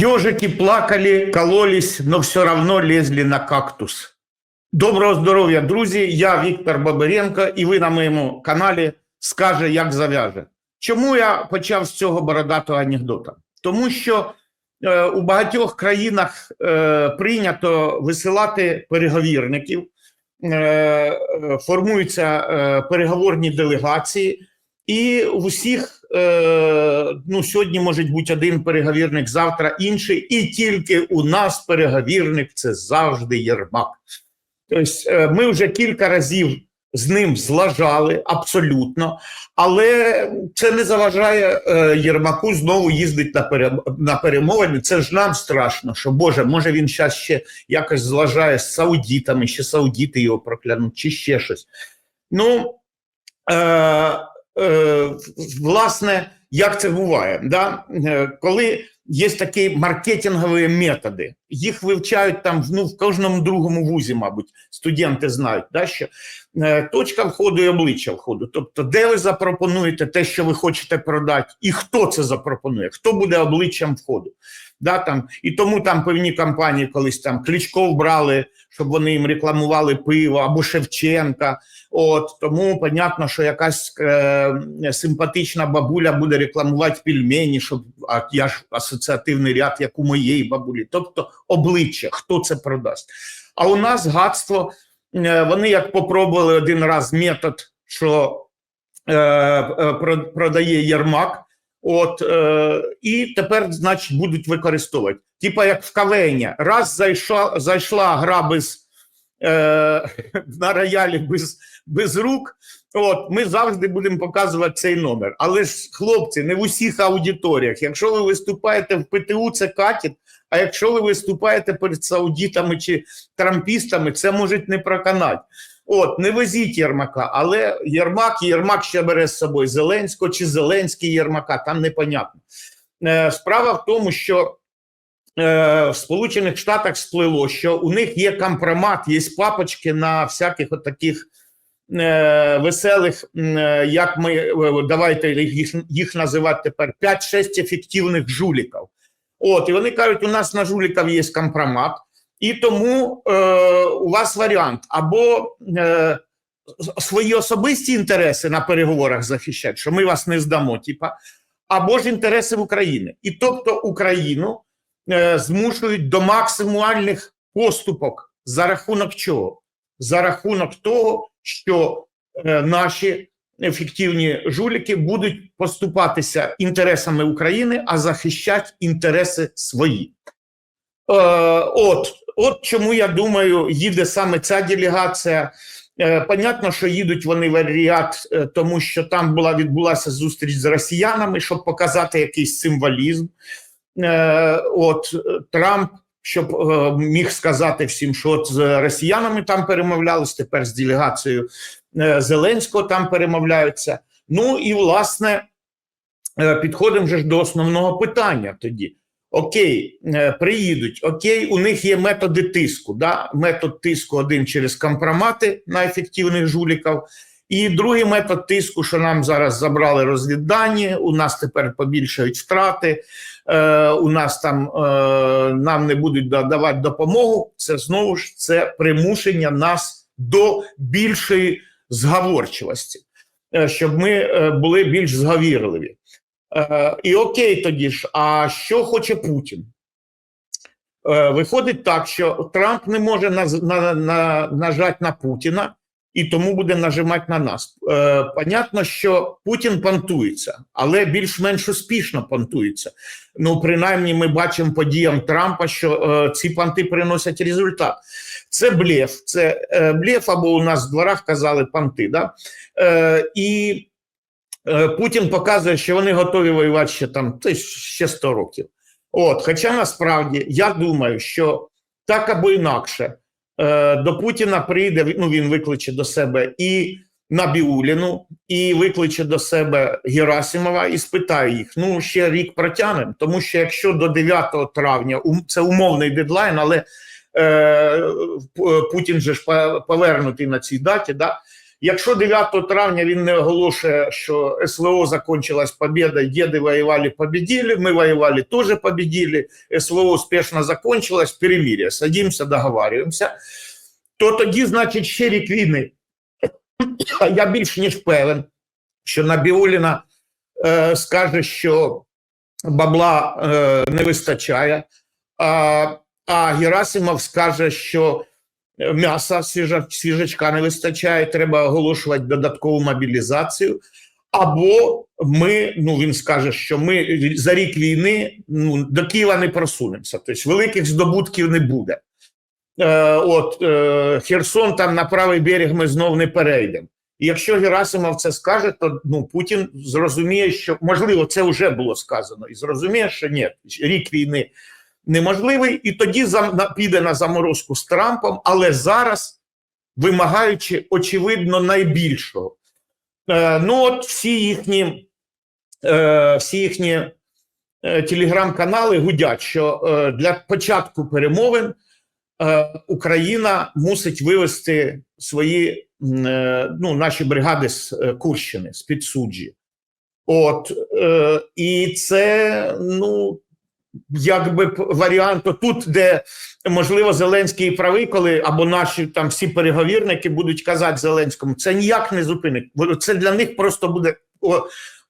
Ежики плакали, кололись, но все равно лезли на кактус. Доброго здоров'я, друзі! Я Віктор Бабиренко, і ви на моєму каналі скаже, як зав'яже. Чому я почав з цього бородатого анекдота? Тому що е, у багатьох країнах е, прийнято висилати переговірників, е, е, формуються е, переговорні делегації, і в усіх е, ну, сьогодні може бути один переговірник, завтра інший, і тільки у нас переговірник це завжди Єрмак. Тобто е, ми вже кілька разів з ним злажали абсолютно, але це не заважає е, Єрмаку знову їздити на, пере, на перемовини. Це ж нам страшно, що Боже, може він зараз ще якось злажає з саудітами, ще саудіти його проклянуть, чи ще щось. Ну, е, власне, як це буває? Да? Е, Коли є такі маркетингові методи, їх вивчають там ну, в кожному другому вузі, мабуть, студенти знають, да, що е, точка входу і обличчя входу. Тобто, де ви запропонуєте те, що ви хочете продати, і хто це запропонує, хто буде обличчям входу. Да, там, і тому там певні компанії колись там Кличков брали, щоб вони їм рекламували пиво або Шевченка. От тому понятно, що якась е, симпатична бабуля буде рекламувати пельмені, щоб а я ж асоціативний ряд, як у моєї бабулі. Тобто обличчя, хто це продасть. А у нас гадство, е, вони як попробували один раз метод, що е, е, продає Єрмак. От е, і тепер, значить, будуть використовувати. Типа як в кавені. Раз зайшла, зайшла гра без е, на роялі без, без рук. От ми завжди будемо показувати цей номер. Але ж, хлопці, не в усіх аудиторіях. Якщо ви виступаєте в ПТУ, це катіт. А якщо ви виступаєте перед саудітами чи трампістами, це може не проканати. От, не везіть Єрмака, але Єрмак, Єрмак ще бере з собою Зеленського чи Зеленський Єрмака, там непонятно. Е, справа в тому, що е, в Сполучених Штатах сплило, що у них є компромат, є папочки на всяких таких е, веселих, е, як ми е, давайте їх, їх називати тепер 5-6 ефективних жуліків. От, і вони кажуть, у нас на жуліків є компромат. І тому е, у вас варіант або е, свої особисті інтереси на переговорах захищати, що ми вас не здамо, типа, або ж інтереси України. І тобто Україну е, змушують до максимальних поступок за рахунок чого? За рахунок того, що е, наші ефективні жуліки будуть поступатися інтересами України, а захищати інтереси свої. Е, от, от чому я думаю, їде саме ця делегація. Е, понятно, що їдуть вони в Ріад, е, тому що там була відбулася зустріч з росіянами, щоб показати якийсь символізм. Е, от Трамп, щоб міг сказати всім, що от з росіянами там перемовлялись, тепер з делегацією Зеленського там перемовляються. Ну і власне підходимо вже до основного питання тоді. Окей, е, приїдуть, окей, у них є методи тиску. Да? Метод тиску один через компромати на ефективних жуліків, і другий метод тиску, що нам зараз забрали розвіддані, у нас тепер побільшають втрати, е, у нас там е, нам не будуть да- давати допомогу. Це знову ж це примушення нас до більшої зговорчивості, е, щоб ми е, були більш зговірливі. Е, і окей, тоді ж, а що хоче Путін? Е, виходить так, що Трамп не може нажати на Путіна і тому буде нажимати на нас. Е, понятно, що Путін понтується, але більш-менш успішно понтується. Ну, принаймні, ми бачимо по діям Трампа, що ці понти приносять результат. Це блеф, це блеф, або у нас в дворах казали понти. Да? І Путін показує, що вони готові воювати ще там та ще 100 років. От, хоча насправді я думаю, що так або інакше е, до Путіна прийде, ну він викличе до себе і Набіуліну, і викличе до себе Герасимова і спитає їх: ну ще рік протягнемо, тому що якщо до 9 травня це умовний дедлайн, але е, Путін же ж повернутий на цій даті, да, Якщо 9 травня він не оголошує, що СВО закончилась победа, діди воювали, победили, ми воювали, теж победили, СВО успішно закончилось, перемир'я, садимося, договарюємося, то тоді, значить, ще рік війни. Я більш ніж певен, що Набіуліна е, скаже, що бабла е, не вистачає, а, а Герасимов скаже, що м'яса свіжа, свіжачка не вистачає, треба оголошувати додаткову мобілізацію. Або ми, ну він скаже, що ми за рік війни ну, до Києва не просунемося, тобто великих здобутків не буде. Е, от е, Херсон там на правий берег ми знов не перейдемо. І якщо Герасимов це скаже, то ну Путін зрозуміє, що можливо це вже було сказано, і зрозуміє, що ні, рік війни неможливий, і тоді піде на заморозку з Трампом, але зараз вимагаючи очевидно найбільшого. Е, ну от всі їхні, е, всі їхні е, телеграм-канали гудять, що для початку перемовин Україна мусить вивести свої ну, наші бригади з Курщини, з підсуджі. От, і це, ну, якби п- варіант тут, де можливо Зеленський і правий, коли або наші там всі переговірники будуть казати Зеленському, це ніяк не зупинить. Це для них просто буде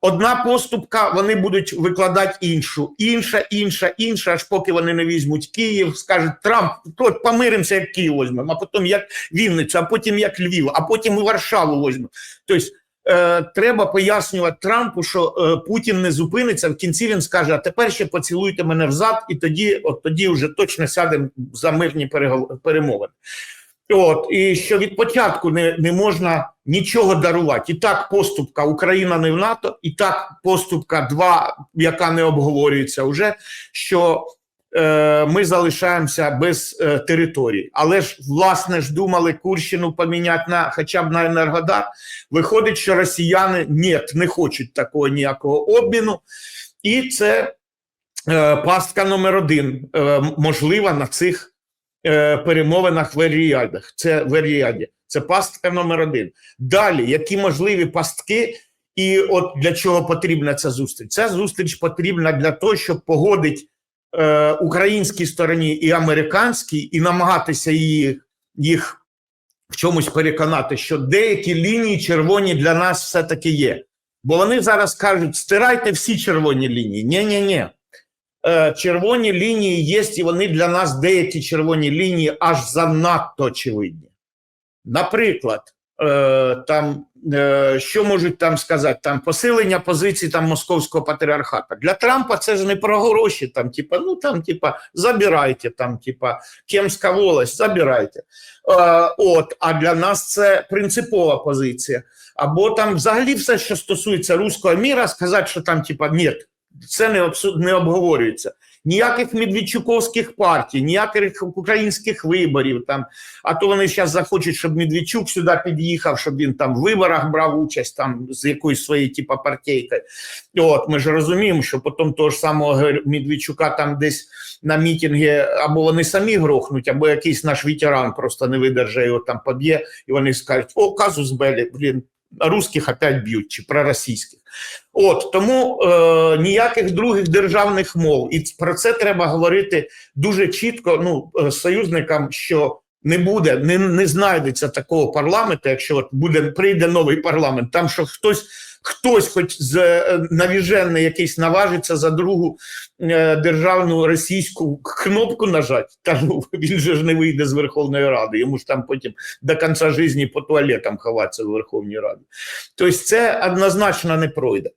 одна поступка, вони будуть викладати іншу, інша, інша, інша, аж поки вони не візьмуть Київ, скажуть Трамп, помиримося, як Київ візьмемо, а потім як Вінницю, а потім як Львів, а потім і Варшаву візьмемо. Тобто е, треба пояснювати Трампу, що е, Путін не зупиниться. В кінці він скаже: а тепер ще поцілуйте мене взад, і тоді, от тоді вже точно сядемо за мирні перемовини. От і що від початку не, не можна нічого дарувати. І так поступка Україна не в НАТО, і так поступка 2, яка не обговорюється вже, що ми залишаємося без е, території. Але ж власне ж думали Курщину поміняти на хоча б на Енергодар. Виходить, що росіяни ні, не хочуть такого ніякого обміну, і це е, пастка номер один е, можлива на цих е, перемовинах в Ер-Ріядах. Це в Ер-Ріяді. Це пастка номер один. Далі, які можливі пастки, і от для чого потрібна ця зустріч? Ця зустріч потрібна для того, щоб погодити е, українській стороні і американській, і намагатися їх, їх в чомусь переконати, що деякі лінії червоні для нас все-таки є. Бо вони зараз кажуть: стирайте всі червоні лінії. Ні-ні-ні. Е, червоні лінії є, і вони для нас деякі червоні лінії аж занадто очевидні. Наприклад, там е, що можуть там сказати? Там посилення позицій там московського патріархата. Для Трампа це ж не про гроші. Там, типа, ну там, типа, забирайте, там, типа, Кемська волость, забирайте. Е, от, а для нас це принципова позиція. Або там взагалі все, що стосується руського міра, сказати, що там, типа, ні, це не, обсу- не обговорюється. Ніяких медведчуковських партій, ніяких українських виборів. Там, а то вони зараз захочуть, щоб Медведчук сюди під'їхав, щоб він там в виборах брав участь там з якоюсь своєю типа партійкою. От ми ж розуміємо, що потім того ж самого Медведчука там десь на мітинги або вони самі грохнуть, або якийсь наш ветеран просто не видержає, його там поб'є, і вони скажуть: о, казус Белі, блін, русських опять б'ють чи проросійських. От тому е, ніяких других державних мов, і про це треба говорити дуже чітко. Ну е, союзникам, що не буде, не, не знайдеться такого парламенту, якщо от буде прийде новий парламент. Там що хтось, хтось, хоч з е, навіжений якийсь наважиться за другу е, державну російську кнопку нажати. Та ну він же ж не вийде з Верховної Ради. Йому ж там потім до кінця житті по туалетам ховатися в Верховній Раді. Тобто, це однозначно не пройде.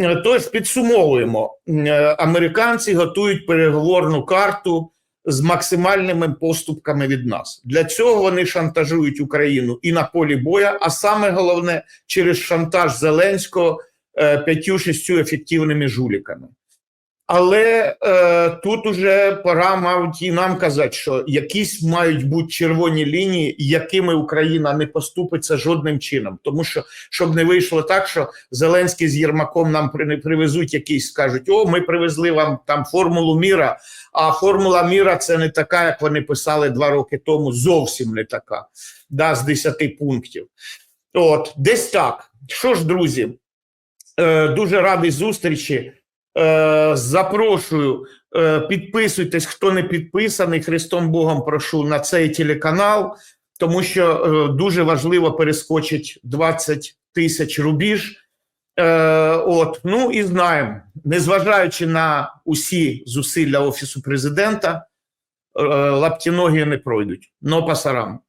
Е, Тож підсумовуємо: Е, американці готують переговорну карту з максимальними поступками від нас. Для цього вони шантажують Україну і на полі боя, а саме головне через шантаж Зеленського е, п'ятю-шістю ефективними жуліками. Але е, тут уже пора, мабуть, і нам казати, що якісь мають бути червоні лінії, якими Україна не поступиться жодним чином. Тому що щоб не вийшло так, що Зеленський з Єрмаком нам привезуть якийсь, скажуть: о, ми привезли вам там формулу міра. А формула міра це не така, як вони писали два роки тому. Зовсім не така, да, з 10 пунктів. От, десь так. Що ж, друзі, е, дуже радий зустрічі. Е, запрошую, е, підписуйтесь, хто не підписаний. Христом Богом прошу на цей телеканал, тому що е, дуже важливо перескочить 20 тисяч рубіж. От, ну і знаємо, незважаючи на усі зусилля Офісу президента, е, лаптіногі не пройдуть. Но пасарам.